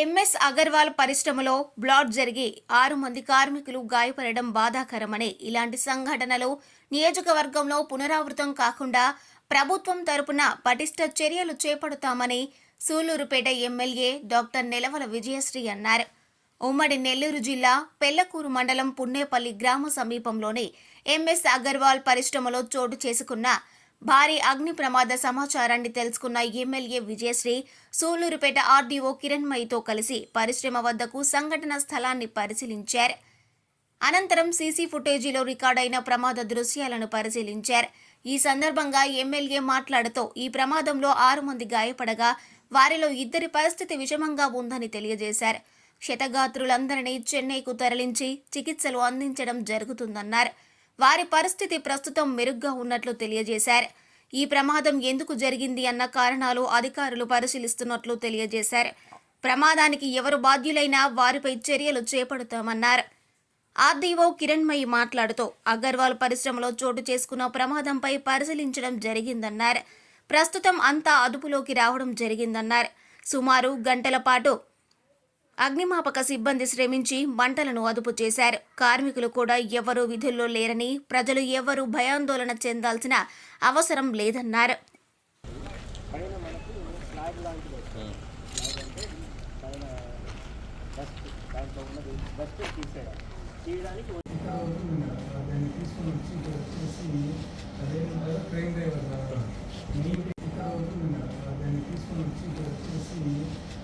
MS Agarwal పరిశ్రమలో blot జరిగి ఆరు మంది కార్మికులు గాయపడడం బాధాకరమని ఇలాంటి సంఘటనలు నియోజకవర్గంలో పునరావృతం కాకుండా ప్రభుత్వం తరపున పటిష్ట చర్యలు చేపడతామని సూలూరుపేట ఎమ్మెల్యే డాక్టర్ నెలవల విజయశ్రీ అన్నారు. ఉమ్మడి నెల్లూరు జిల్లా పెళ్ళకూరు మండలం పున్నేపల్లి గ్రామ సమీపంలోని ఎంఎస్ అగర్వాల్ పరిశ్రమలో చోటు చేసుకున్న భారీ అగ్ని ప్రమాద సమాచారాన్ని తెలుసుకున్న ఎమ్మెల్యే విజయశ్రీ సూలూరుపేట ఆర్డీఓ కిరణ్మయితో కలిసి పరిశ్రమ వద్దకు సంఘటన స్థలాన్ని పరిశీలించారు. అనంతరం సీసీ ఫుటేజీలో రికార్డైన ప్రమాద దృశ్యాలను పరిశీలించారు. ఈ సందర్భంగా ఎమ్మెల్యే మాట్లాడుతూ ఈ ప్రమాదంలో ఆరు మంది గాయపడగా వారిలో ఇద్దరి పరిస్థితి విషమంగా ఉందని తెలియజేశారు. క్షతగాత్రులందరినీ చెన్నైకు తరలించి చికిత్సలు అందించడం జరుగుతుందన్నారు. వారి పరిస్థితి ప్రస్తుతం మెరుగ్గా ఉన్నట్లు తెలియజేశారు. ఈ ప్రమాదం ఎందుకు జరిగింది అన్న కారణాలు అధికారులు పరిశీలిస్తున్నట్లు తెలియజేశారు. ప్రమాదానికి ఎవరు బాధ్యులైనా వారిపై చర్యలు చేపడతామన్నారు. ఆర్డీఓ కిరణ్మయి మాట్లాడుతూ అగర్వాల్ పరిశ్రమలో చోటు చేసుకున్న ప్రమాదంపై పరిశీలించడం జరిగిందన్నారు. ప్రస్తుతం అంతా అదుపులోకి రావడం జరిగిందన్నారు. సుమారు గంటల పాటు అగ్నిమాపక సిబ్బంది శ్రమించి మంటలను అదుపు చేశారు. కార్మికులు కూడా ఎవరూ విధుల్లో లేరని ప్రజలు ఎవరూ భయాందోళన చెందాల్సిన అవసరం లేదన్నారు. దాన్ని తీసుకొని వచ్చి ఇక్కడ వచ్చేసి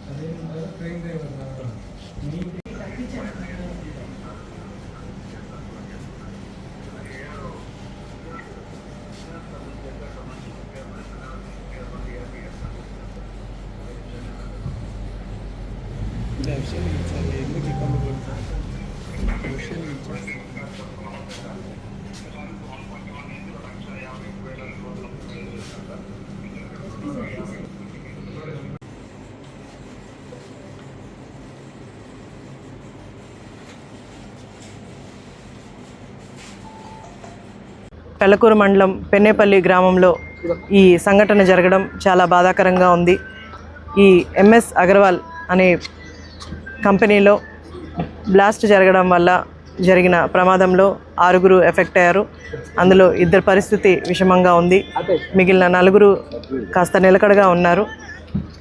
అదేమంటారు ట్రైన్ డ్రైవర్ రావడం నీటి ఇక్కడ వరకు ఉన్నారు దాన్ని తీసుకొని వచ్చి ఇక్కడ వచ్చేసి అదేమంటారు ట్రైన్ డ్రైవర్ రావడం నీటి విషయం ఇచ్చారు ఎందుకు ఇబ్బంది పడుతుంది విషయం ఇచ్చారు పెళ్ళకూరు మండలం పెన్నేపల్లి గ్రామంలో ఈ సంఘటన జరగడం చాలా బాధాకరంగా ఉంది. ఈ ఎంఎస్ అగర్వాల్ అనే కంపెనీలో బ్లాస్ట్ జరగడం వల్ల జరిగిన ప్రమాదంలో ఆరుగురు ఎఫెక్ట్ అయ్యారు. అందులో ఇద్దరు పరిస్థితి విషమంగా ఉంది. మిగిలిన నలుగురు కాస్త నిలకడగా ఉన్నారు.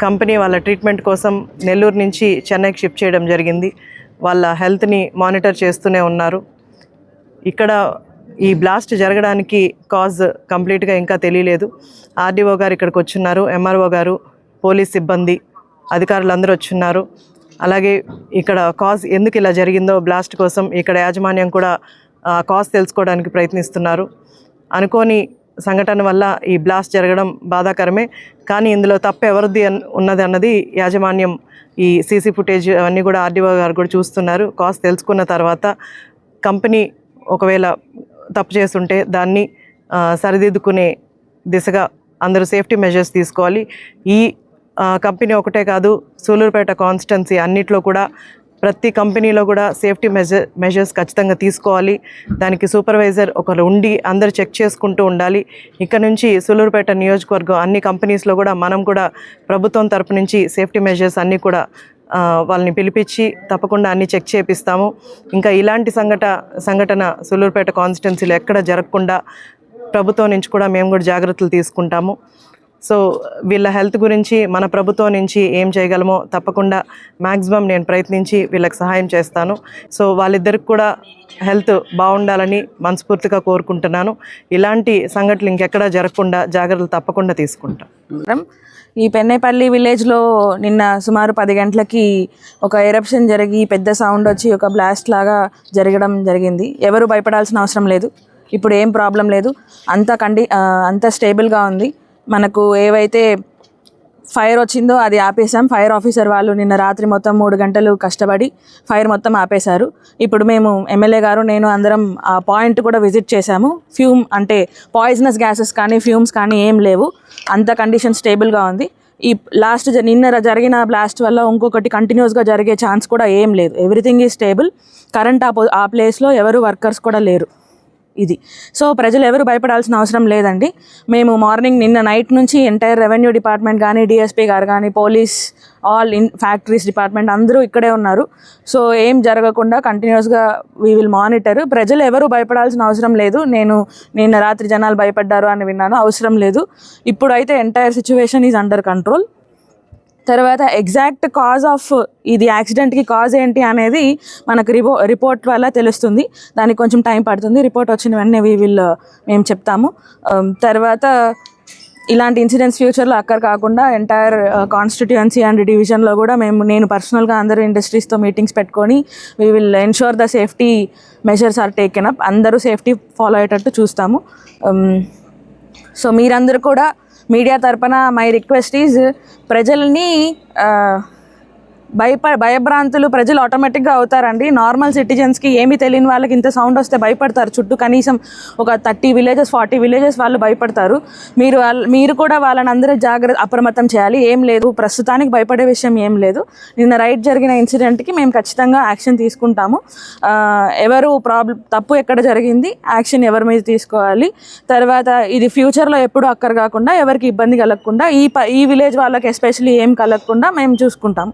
కంపెనీ వాళ్ళ ట్రీట్మెంట్ కోసం నెల్లూరు నుంచి చెన్నైకి షిఫ్ట్ చేయడం జరిగింది. వాళ్ళ హెల్త్ని మానిటర్ చేస్తూనే ఉన్నారు. ఇక్కడ ఈ బ్లాస్ట్ జరగడానికి కాజ్ కంప్లీట్గా ఇంకా తెలియలేదు. ఆర్డీఓ గారు ఇక్కడికి వచ్చున్నారు. ఎంఆర్ఓ గారు పోలీస్ సిబ్బంది అధికారులు అందరూ వచ్చున్నారు. అలాగే ఇక్కడ కాజ్ ఎందుకు ఇలా జరిగిందో బ్లాస్ట్ కోసం ఇక్కడ యాజమాన్యం కూడా కాజ్ తెలుసుకోవడానికి ప్రయత్నిస్తున్నారు. అనుకోని సంఘటన వల్ల ఈ బ్లాస్ట్ జరగడం బాధాకరమే. కానీ ఇందులో తప్పు ఎవరిది ఉన్నది అన్నది యాజమాన్యం ఈ సీసీ ఫుటేజ్ అవన్నీ కూడా ఆర్డీఓ గారు కూడా చూస్తున్నారు. కాస్ట్ తెలుసుకున్న తర్వాత కంపెనీ ఒకవేళ తప్పు చేస్తుంటే దాన్ని సరిదిద్దుకునే దిశగా అందరూ సేఫ్టీ మెజర్స్ తీసుకోవాలి. ఈ కంపెనీ ఒకటే కాదు సూలూరుపేట కాన్స్టెన్సీ అన్నిట్లో కూడా ప్రతి కంపెనీలో కూడా సేఫ్టీ మెజర్ మెజర్స్ ఖచ్చితంగా తీసుకోవాలి. దానికి సూపర్వైజర్ ఒకరు ఉండి అందరు చెక్ చేసుకుంటూ ఉండాలి. ఇక్కడ నుంచి సూలూరుపేట నియోజకవర్గం అన్ని కంపెనీస్లో కూడా మనం కూడా ప్రభుత్వం తరపు నుంచి సేఫ్టీ మెజర్స్ అన్నీ కూడా వాళ్ళని పిలిపించి తప్పకుండా అన్ని చెక్ చేపిస్తాము. ఇంకా ఇలాంటి సంఘట సంఘటన సూలూరుపేట కాన్స్టిట్యున్సీలో ఎక్కడ జరగకుండా ప్రభుత్వం నుంచి కూడా మేము కూడా జాగ్రత్తలు తీసుకుంటాము. సో వీళ్ళ హెల్త్ గురించి మన ప్రభుత్వం నుంచి ఏం చేయగలమో తప్పకుండా మ్యాక్సిమం నేను ప్రయత్నించి వీళ్ళకి సహాయం చేస్తాను. సో వాళ్ళిద్దరికి కూడా హెల్త్ బాగుండాలని మనస్ఫూర్తిగా కోరుకుంటున్నాను. ఇలాంటి సంఘటనలు ఇంకెక్కడా జరగకుండా జాగ్రత్తలు తప్పకుండా తీసుకుంటాం. ఈ పెన్నేపల్లి విలేజ్లో నిన్న సుమారు పది గంటలకి ఒక ఎరప్షన్ జరిగి పెద్ద సౌండ్ వచ్చి ఒక బ్లాస్ట్ లాగా జరగడం జరిగింది. ఎవరు భయపడాల్సిన అవసరం లేదు. ఇప్పుడు ఏం ప్రాబ్లం లేదు. అంత కండి అంత స్టేబుల్గా ఉంది. మనకు ఏవైతే ఫైర్ వచ్చిందో అది ఆపేసాం ఫైర్ ఆఫీసర్ వాళ్ళు నిన్న రాత్రి మొత్తం మూడు గంటలు కష్టపడి ఫైర్ మొత్తం ఆపేశారు. ఇప్పుడు మేము ఎమ్మెల్యే గారు నేను అందరం ఆ పాయింట్ కూడా విజిట్ చేశాము. ఫ్యూమ్ అంటే పాయిజనస్ గ్యాసెస్ కానీ ఫ్యూమ్స్ కానీ ఏం లేవు. అంత కండిషన్ స్టేబుల్గా ఉంది. ఈ లాస్ట్ జ- నిన్న జరిగిన బ్లాస్ట్ వల్ల ఇంకొకటి కంటిన్యూస్గా జరిగే ఛాన్స్ కూడా ఏం లేదు. Everything is stable. కరెంట్ ఆ పొ- ఆ ప్లేస్లో ఎవరు వర్కర్స్ కూడా లేరు. ఇది. సో ప్రజలు ఎవరు భయపడాల్సిన అవసరం లేదండి. మేము మార్నింగ్ నిన్న నైట్ నుంచి ఎంటైర్ రెవెన్యూ డిపార్ట్మెంట్ కానీ డిఎస్పీ గారు కానీ police all in factories department అందరూ ఇక్కడే ఉన్నారు. సో ఏం జరగకుండా కంటిన్యూస్గా వీ విల్ మానిటర్. ప్రజలు ఎవరు భయపడాల్సిన అవసరం లేదు. నేను నిన్న రాత్రి జనాలు భయపడ్డారు అని విన్నాను. అవసరం లేదు. ఇప్పుడైతే entire situation is under control. తర్వాత ఎగ్జాక్ట్ కాజ్ ఆఫ్ ఇది యాక్సిడెంట్కి కాజ్ ఏంటి అనేది మనకు రిపో రిపోర్ట్ వల్ల తెలుస్తుంది. దానికి కొంచెం టైం పడుతుంది. రిపోర్ట్ వచ్చిన వెంటనే వీ విల్ మేము చెప్తాము. Um, తర్వాత ఇలాంటి ఇన్సిడెంట్స్ ఫ్యూచర్లో అక్కడ కాకుండా ఎంటైర్ కాన్స్టిట్యుయెన్సీ అండ్ డివిజన్లో కూడా మేము నేను పర్సనల్గా అందరూ ఇండస్ట్రీస్తో మీటింగ్స్ పెట్టుకొని we will ensure the safety measures are taken up అందరూ సేఫ్టీ ఫాలో అయ్యేటట్టు చూస్తాము. Um, సో మీరందరూ కూడా మీడియా తరపున మై రిక్వెస్ట్ ఈజ్ ప్రజల్ని భయప భయభ్రాంతులు ప్రజలు ఆటోమేటిక్గా అవుతారండి. నార్మల్ సిటిజన్స్కి ఏమీ తెలియని వాళ్ళకి ఇంత సౌండ్ వస్తే భయపడతారు. చుట్టూ కనీసం ఒక థర్టీ విలేజెస్ ఫార్టీ విలేజెస్ వాళ్ళు భయపడతారు. మీరు వాళ్ళ- మీరు కూడా వాళ్ళని అందరూ జాగ్రత్త అప్రమత్తం చేయాలి. ఏం లేదు. ప్రస్తుతానికి భయపడే విషయం ఏం లేదు. నిన్న రైట్ జరిగిన ఇన్సిడెంట్కి మేము ఖచ్చితంగా యాక్షన్ తీసుకుంటాము. ఎవరు ప్రాబ్లం తప్పు ఎక్కడ జరిగింది యాక్షన్ ఎవరి మీద తీసుకోవాలి. తర్వాత ఇది ఫ్యూచర్లో ఎప్పుడు అక్కర కాకుండా ఎవరికి ఇబ్బంది కలగకుండా ఈ ప ఈ విలేజ్ వాళ్ళకి ఎస్పెషల్లీ ఏం కలగకుండా మేము చూసుకుంటాం